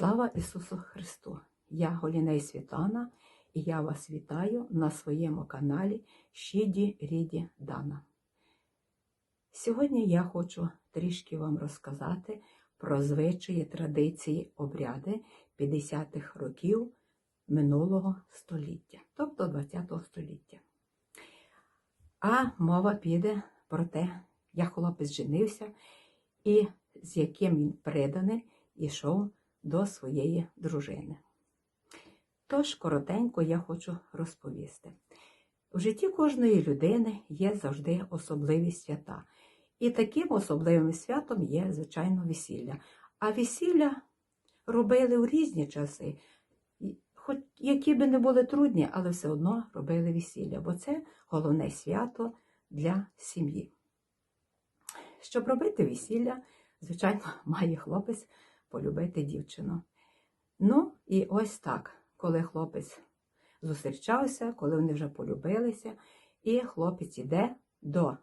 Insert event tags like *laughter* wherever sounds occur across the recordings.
Слава Ісусу Христу! Я Голіней Світлана і я вас вітаю на своєму каналі Щіді Ріді Дана. Сьогодні я хочу трішки вам розказати про звичаї, традиції, обряди 50-х років минулого століття, тобто 20-го століття. А мова піде про те, як хлопець женився і з яким він приданий ішов до своєї дружини. Тож, коротенько я хочу розповісти. У житті кожної людини є завжди особливі свята. І таким особливим святом є, звичайно, весілля. А весілля робили у різні часи, хоч які би не були трудні, але все одно робили весілля, бо це головне свято для сім'ї. Щоб робити весілля, звичайно, *laughs* має хлопець полюбити дівчину. Ну, і ось так, коли хлопець зустрічався, коли вони вже полюбилися, і хлопець іде до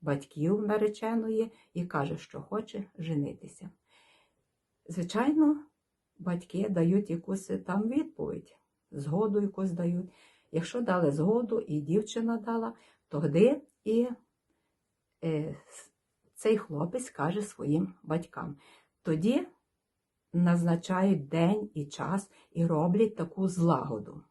батьків нареченої і каже, що хоче женитися. Звичайно, батьки дають якусь там відповідь, згоду якусь дають. Якщо дали згоду і дівчина дала, тоді і е, цей хлопець каже своїм батькам. Тоді назначають день і час і роблять таку злагоду.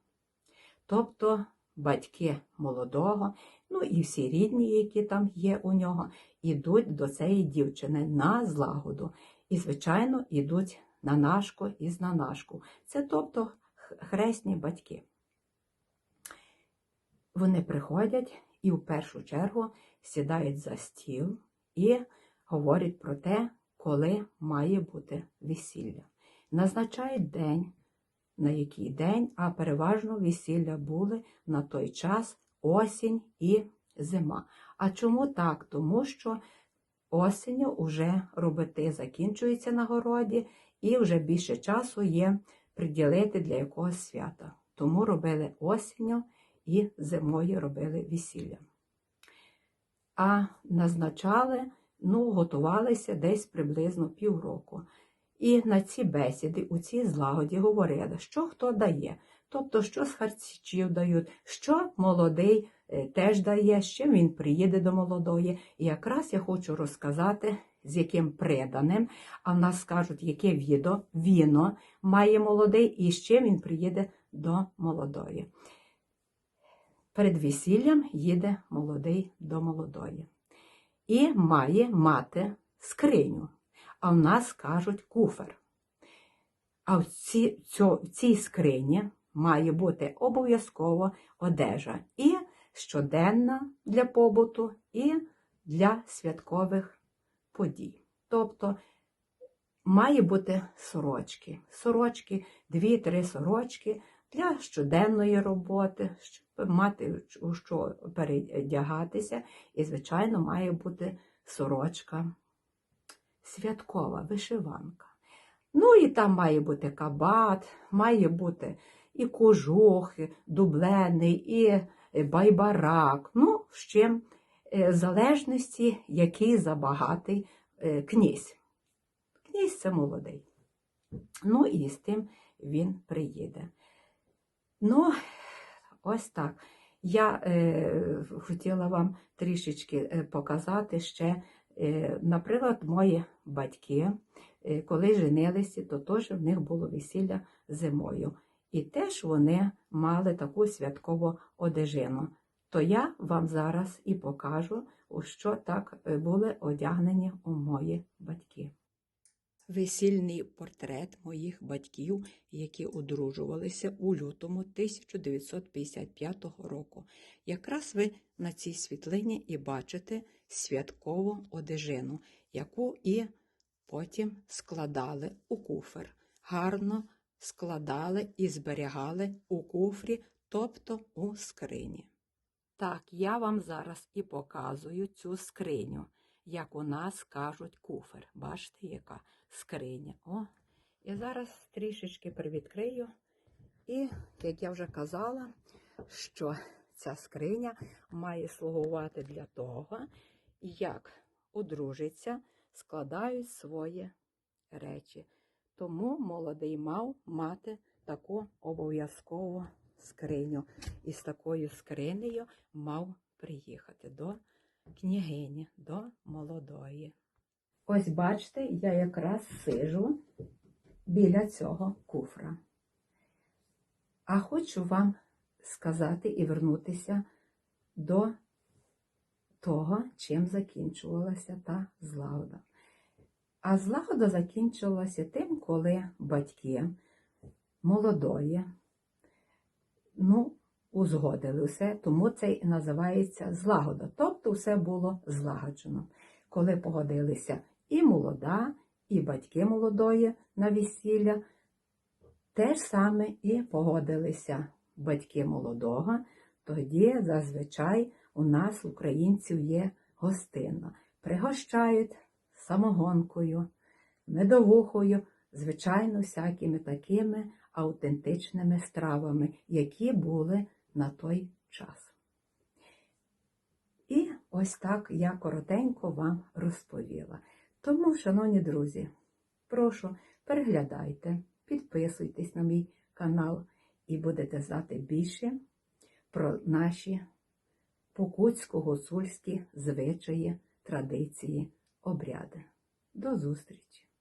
Тобто батьки молодого, ну і всі рідні, які там є у нього, ідуть до цієї дівчини на злагоду. І, звичайно, ідуть на нашку і з нанашку. Це тобто хресні батьки. Вони приходять і в першу чергу сідають за стіл і говорять про те, коли має бути весілля. Назначають день, на який день, а переважно весілля були на той час осінь і зима. А чому так? Тому що осінню вже робити закінчується на городі, і вже більше часу є приділити для якогось свята. Тому робили осінню і зимою робили весілля. А назначали ну, готувалися десь приблизно півроку. І на ці бесіди, у цій злагоді говорили, що хто дає, тобто, що з харчів дають, що молодий е, теж дає, з чим він приїде до молодої. І якраз я хочу розказати, з яким приданим, а в нас скажуть, яке відо, віно має молодий і з чим він приїде до молодої. Перед весіллям їде молодий до молодої і має мати скриню, а в нас кажуть куфер. А в, ці, цьо, в цій скрині має бути обов'язково одежа і щоденна для побуту, і для святкових подій. Тобто має бути сорочки. Сорочки, дві-три сорочки для щоденної роботи, щоб мати у що передягатися, і, звичайно, має бути сорочка святкова, вишиванка. Ну і там має бути кабат, має бути і кожух, дублений, і байбарак. Ну, з чим е, в залежності, який забагатий е, князь. Князь це молодий. Ну і з тим він приїде. Ну, ось так. Я е, хотіла вам трішечки е, показати ще, е, наприклад, мої батьки, е, коли женилися, то теж в них було весілля зимою. І теж вони мали таку святкову одежину. То я вам зараз і покажу, у що так е, були одягнені у мої батьки. Весільний портрет моїх батьків, які одружувалися у лютому 1955 року. Якраз ви на цій світлині і бачите святкову одежину, яку і потім складали у куфер. Гарно складали і зберігали у куфрі, тобто у скрині. Так, я вам зараз і показую цю скриню як у нас кажуть, куфер. Бачите, яка скриня. О, І зараз трішечки привідкрию. І, як я вже казала, що ця скриня має слугувати для того, як одружиться, складають свої речі. Тому молодий мав мати таку обов'язкову скриню. І з такою скринею мав приїхати до княгині, до молодої. Ось бачите, я якраз сижу біля цього куфра. А хочу вам сказати і вернутися до того, чим закінчувалася та злагода. А злагода закінчилася тим, коли батьки молодої, ну, узгодили все, тому це і називається злагода. Тобто все було злагоджено. Коли погодилися і молода, і батьки молодої на весілля, те ж саме і погодилися батьки молодого, тоді зазвичай у нас, українців, є гостина. Пригощають самогонкою, медовухою, звичайно, всякими такими аутентичними стравами, які були на той час. І ось так я коротенько вам розповіла. Тому, шановні друзі, прошу, переглядайте, підписуйтесь на мій канал і будете знати більше про наші покутсько-гуцульські звичаї, традиції, обряди. До зустрічі!